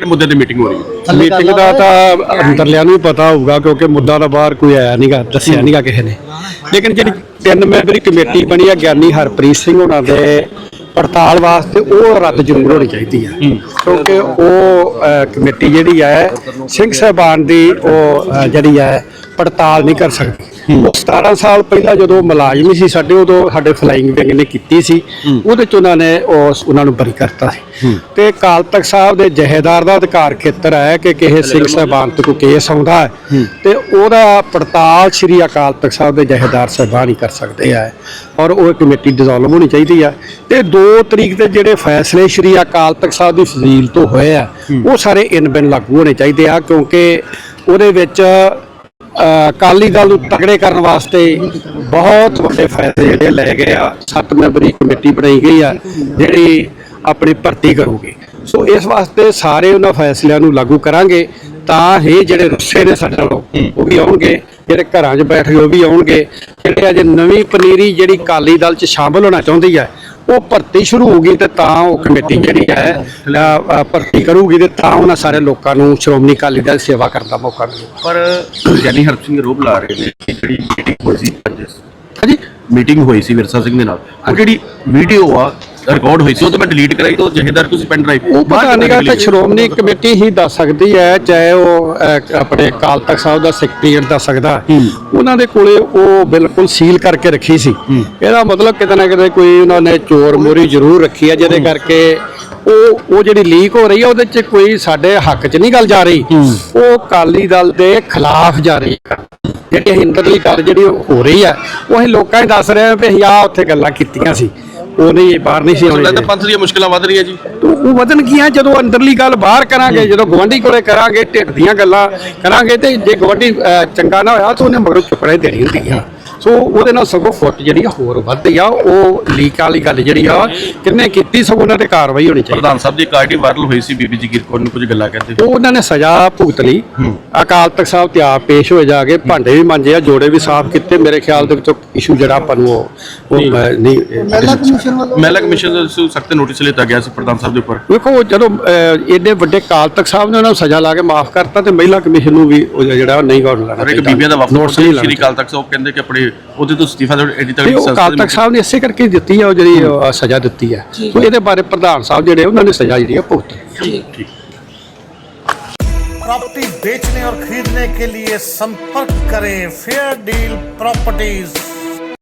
ਕਿਹੜੇ ਮੁੱਦੇ ਤੇ ਮੀਟਿੰਗ ਹੋ ਰਹੀ ਹੈ? ਮੀਟਿੰਗ ਦਾ ਤਾਂ ਅੰਦਰਲਿਆਂ ਨੂੰ ਹੀ ਪਤਾ ਹੋਊਗਾ ਕਿਉਂਕਿ ਮੁੱਦਾ ਤਾਂ ਬਾਹਰ ਕੋਈ ਆਇਆ ਨਹੀਂਗਾ ਦੱਸਿਆ ਨਹੀਂਗਾ ਕਿਸੇ ਨੇ। ਲੇਕਿਨ ਜਿਹੜੀ ਤਿੰਨ ਮੈਂਬਰੀ ਕਮੇਟੀ ਬਣੀ ਆ ਗਿਆਨੀ ਹਰਪ੍ਰੀਤ ਸਿੰਘ ਉਹਨਾਂ ਦੇ ਪੜਤਾਲ ਵਾਸਤੇ ਉਹ ਰੱਦ ਜ਼ਰੂਰ ਹੋਣੀ ਚਾਹੀਦੀ ਹੈ। ਕਿਉਂਕਿ ਉਹ ਕਮੇਟੀ ਜਿਹੜੀ ਹੈ ਸਿੰਘ ਸਾਹਿਬਾਨ ਦੀ ਉਹ ਜਿਹੜੀ ਹੈ ਪੜਤਾਲ ਨਹੀਂ ਕਰ ਸਕਦੀ। 17 ਸਾਲ ਪਹਿਲਾਂ ਜਦੋਂ ਮੁਲਾਜ਼ਮ ਸੀ ਸਾਡੇ ਉਦੋਂ ਸਾਡੇ ਫਲਾਈਂਗ ਵਿੰਗ ਨੇ ਕੀਤੀ ਸੀ। ਉਹਦੇ ਚ ਉਹਨਾਂ ਨੇ ਉਸ ਉਹਨਾਂ ਨੂੰ ਬਰੀ ਕਰਤਾ ਸੀ। ਤੇ ਕਾਲ ਤਖਤ ਸਾਹਿਬ ਦੇ ਜਹੇਦਾਰ ਦਾ ਅਧਿਕਾਰ ਖੇਤਰ ਹੈ ਕਿ ਕਿਸੇ ਸਿੰਘ ਸਾਹਿਬਾਨ ਤੇ ਕੋਈ ਕੇਸ ਆਉਂਦਾ ਹੈ। ਤੇ ਉਹਦਾ ਪੜਤਾਲ ਸ੍ਰੀ ਅਕਾਲ ਤਖਤ ਸਾਹਿਬ ਦੇ ਜਹੇਦਾਰ ਸਾਹਿਬਾਨ ਹੀ ਕਰ ਸਕਦੇ ਆ। ਔਰ ਉਹ ਕਮੇਟੀ ਡਿਸੋਲਵ ਹੋਣੀ ਚਾਹੀਦੀ ਆ। ਤੇ 2 ਤਰੀਕ ਦੇ ਜਿਹੜੇ ਫੈਸਲੇ ਸ੍ਰੀ ਅਕਾਲ ਤਖਤ ਸਾਹਿਬ ਦੀ ਫਜ਼ੀਲ ਤੋਂ ਹੋਏ ਆ ਉਹ ਸਾਰੇ ਇਨ ਬਿਨ ਲਾਗੂ ਹੋਣੇ ਚਾਹੀਦੇ ਆ ਕਿਉਂਕਿ ਉਹਦੇ ਵਿੱਚ ਅਕਾਲੀ ਦਲ ਨੂੰ ਤਕੜੇ ਕਰਨ ਵਾਸਤੇ ਬਹੁਤ ਵੱਡੇ ਫੈਸਲੇ ਜਿਹੜੇ ਲਏ ਗਏ ਆ। ਸੱਤ ਮੈਂਬਰੀ ਕਮੇਟੀ ਬਣਾਈ ਗਈ ਆ, ਜਿਹੜੀ ਆਪਣੀ ਭਰਤੀ ਕਰੂਗੀ। ਸੋ ਇਸ ਵਾਸਤੇ ਸਾਰੇ ਉਹਨਾਂ ਫੈਸਲਿਆਂ ਨੂੰ ਲਾਗੂ ਕਰਾਂਗੇ ਤਾਂ ਹੀ ਜਿਹੜੇ ਰੁੱਸੇ ਨੇ ਸਾਡੇ ਨਾਲੋਂ ਉਹ ਵੀ ਆਉਣਗੇ। ਜਿਹੜੇ ਘਰਾਂ 'ਚ ਬੈਠ ਗਏ ਉਹ ਵੀ ਆਉਣਗੇ। ਜਿਹੜੇ ਅਜੇ ਨਵੀਂ ਪਨੀਰੀ ਜਿਹੜੀ ਅਕਾਲੀ ਦਲ 'ਚ ਸ਼ਾਮਲ ਹੋਣਾ ਚਾਹੁੰਦੀ ਹੈ ਉਹ ਭਰਤੀ ਸ਼ੁਰੂ ਹੋਊਗੀ ਤੇ ਤਾਂ ਉਹ ਕਮੇਟੀ ਜਿਹੜੀ ਹੈ ਅ, ਅ, ਭਰਤੀ ਕਰੂਗੀ ਤੇ ਤਾਂ ਉਹਨਾਂ ਸਾਰੇ ਲੋਕਾਂ ਨੂੰ ਸ਼੍ਰੋਮਣੀ ਅਕਾਲੀ ਦਲ ਸੇਵਾ ਕਰਨ ਦਾ ਮੌਕਾ ਮਿਲੇਗਾ ਪਰ ਗਿਆਨੀ ਹਰਪ ਸਿੰਘ ਰੋਬ ਲਾ ਰਹੇ ਨੇ ਕਿ ਜਿਹੜੀ ਮੀਟਿੰਗ ਹੋਈ ਸੀ ਅੱਜ। ਹਾਂਜੀ? ਮੀਟਿੰਗ ਹੋਈ ਸੀ ਵਿਰਸਾ ਸਿੰਘ ਦੇ ਨਾਲ। ਉਹ ਜਿਹੜੀ ਵੀਡੀਓ ਆ ਰਿਕਾਰਡ ਹੋਈ ਸੀ ਉਹ ਤਾਂ ਮੈਂ ਡਿਲੀਟ ਕਰਾਈ ਤਾਂ ਜਹੇਦਾਰ ਤੁਸੀਂ ਪੈਨ ਡਰਾਈਵ ਉਹ ਪਤਾ ਨਹੀਂਗਾ ਤਾਂ ਸ਼੍ਰੋਮਣੀ ਕਮੇਟੀ ਹੀ ਦੱਸ ਸਕਦੀ ਹੈ ਚਾਹੇ ਉਹ ਅਹ, ਆਪਣੇ ਅਕਾਲ ਤਖਤ ਸਾਹਿਬ ਦਾ ਸੈਕਟਰੀਏਟ ਦੱਸ ਸਕਦਾ। ਉਹਨਾਂ ਦੇ ਕੋਲੇ ਉਹ ਬਿਲਕੁਲ ਸੀਲ ਕਰਕੇ ਰੱਖੀ ਸੀ। ਇਹਦਾ ਮਤਲਬ ਕਿਤੇ ਨਾ ਕਿਤੇ ਕੋਈ ਉਹਨਾਂ ਨੇ ਚੋਰ ਮੋਰੀ ਜ਼ਰੂਰ ਰੱਖੀ ਹੈ ਜਿਹਦੇ ਕਰਕੇ ਉਹ ਉਹ ਜਿਹੜੀ ਲੀਕ ਹੋ ਰਹੀ ਹੈ ਉਹਦੇ 'ਚ ਕੋਈ ਸਾਡੇ ਹੱਕ 'ਚ ਨਹੀਂ ਗੱਲ ਜਾ ਰਹੀ। ਉਹ ਅਕਾਲੀ ਦਲ ਦੇ ਖਿਲਾਫ ਜਾ ਰਹੀ ਹੈ। ਜਿਹੜੀ ਅਸੀਂ ਅੰਦਰਲੀ ਗੱਲ ਜਿਹੜੀ ਹੋ ਰਹੀ ਹੈ ਉਹ ਅਸੀਂ ਲੋਕਾਂ ਨੂੰ ਦੱਸ ਰਹੇ ਹਾਂ ਵੀ ਅਸੀਂ ਆਹ ਉੱਥੇ ਗੱਲਾਂ ਕੀਤੀਆਂ ਸੀ। ਉਹ ਨਹੀਂ ਬਾਹਰ ਨਹੀਂ ਸੀ ਆਉਣੀ ਲੱਗਦਾ ਪੰਥ ਦੀਆਂ ਮੁਸ਼ਕਲਾਂ ਵੱਧ ਰਹੀਆਂ ਜੀ। ਉਹ ਵਧਣ ਕੀ ਆ ਜਦੋਂ ਅੰਦਰਲੀ ਗੱਲ ਬਾਹਰ ਕਰਾਂਗੇ ਜਦੋਂ ਗਵਾਂਢੀ ਕੋਲੇ ਕਰਾਂਗੇ ਢਿੱਡ ਦੀਆਂ ਗੱਲਾਂ ਕਰਾਂਗੇ ਤੇ ਜੇ ਗਵਾਂਢੀ ਚੰਗਾ ਨਾ ਹੋਇਆ ਤਾਂ ਉਹਨੇ ਮਗਰੋਂ ਚੁੱਕਣੇ ਦੇਣੀ ਹੁੰਦੀ ਆ ਸੋ ਉਹਦੇ ਨਾਲ ਸਗੋਂ ਫੁੱਟ ਜਿਹੜੀ ਆ ਹੋਰ ਵੱਧਦੀ ਆ ਉਹ ਲੀਕ ਵਾਲੀ ਗੱਲ ਜਿਹੜੀ ਆ ਕਿੰਨੇ ਕੀਤੀ ਸਗੋਂ ਉਹਨਾਂ ਤੇ ਕਾਰਵਾਈ ਹੋਣੀ ਚਾਹੀਦੀ। ਪ੍ਰਧਾਨ ਸਾਹਿਬ ਦੀ ਆਰਟੀ ਵਾਇਰਲ ਹੋਈ ਸੀ ਬੀਬੀ ਜਗੀਰ ਕੌਰ ਨੂੰ ਕੁਝ ਗੱਲਾਂ ਕਹਿੰਦੇ ਉਹ ਉਹਨਾਂ ਨੇ ਸਜ਼ਾ ਭੁਗਤ ਲਈ ਅਕਾਲ ਤਖਤ ਸਾਹਿਬ ਤੇ ਆਪ ਪੇਸ਼ ਹੋਏ ਜਾ ਕੇ ਭਾਂਡੇ ਵੀ ਮਾਂਜੇ ਆ ਜੋੜੇ ਵੀ ਸਾਫ਼ ਕੀਤੇ। ਮੇਰੇ ਖਿਆਲ ਦੇ ਵਿੱਚੋਂ ਇਸ਼ੂ ਜਿਹੜਾ ਆਪਾਂ ਨੂੰ ਉਹ ਨਹੀਂ। ਮਹਿਲਾ ਕਮਿਸ਼ਨ ਵੱਲੋਂ ਮਹਿਲਾ ਕਮਿਸ਼ਨ ਦੇ ਸਖਤ ਨੋਟਿਸ ਲਿੱਤਾ ਗਿਆ ਸੀ ਪ੍ਰਧਾਨ ਸਾਹਿਬ ਦੇ ਉੱਪਰ। ਵੇਖੋ ਜਦੋਂ ਏਡੇ ਵੱਡੇ ਕਾਲ ਤਖਤ ਸਾਹਿਬ ਨੇ ਉਹਨਾਂ ਨੂੰ ਸਜ਼ਾ ਲਾ ਕੇ ਮਾਫ ਕਰਤਾ ਤੇ ਮਹਿਲਾ ਕਮਿਸ਼ਨ ਨੂੰ ਵੀ ਉਹ ਜਿਹੜਾ ਉਹ ਨਹੀਂ ਗੌਰ ਲਾਣਾ ਔਰ ਇੱਕ ਬੀਬੀਆਂ ਦਾ ਵਫਦ ਨੋਟਸ ਨਹੀਂ ਸ਼੍ਰੀ ਲਾਣਾ ਅਕਾਲ ਤਖਤ ਸਾਹਿਬ ਕਹਿੰਦੇ ਕਿ ਆਪਣੇ ਉਹਦੇ ਤੋਂ ਅਸਤੀਫਾ ਦੇ ਐਡੀ ਤੇ ਤਗੜੀ ਉਹ ਅਕਾਲ ਤਖਤ ਸਾਹਿਬ ਨੇ ਇਸੇ ਕਰਕੇ ਹੀ ਦਿੱਤੀ ਆ ਉਹ ਜਿਹੜੀ ਉਹ ਸਜ਼ਾ ਦਿੱਤੀ ਹੈ ਸੋ ਇਹਦੇ ਬਾਰੇ ਪ੍ਰਧਾਨ ਸਾਹਿਬ ਜਿਹੜੇ ਉਹਨਾਂ ਨੇ ਸਜ਼ਾ ਜਿਹੜੀ ਆ ਭੁਗਤੀ ਠੀਕ प्रॉपर्टी बेचने और खरीदने के लिए संपर्क करें फेयर डील प्रॉपर्टीज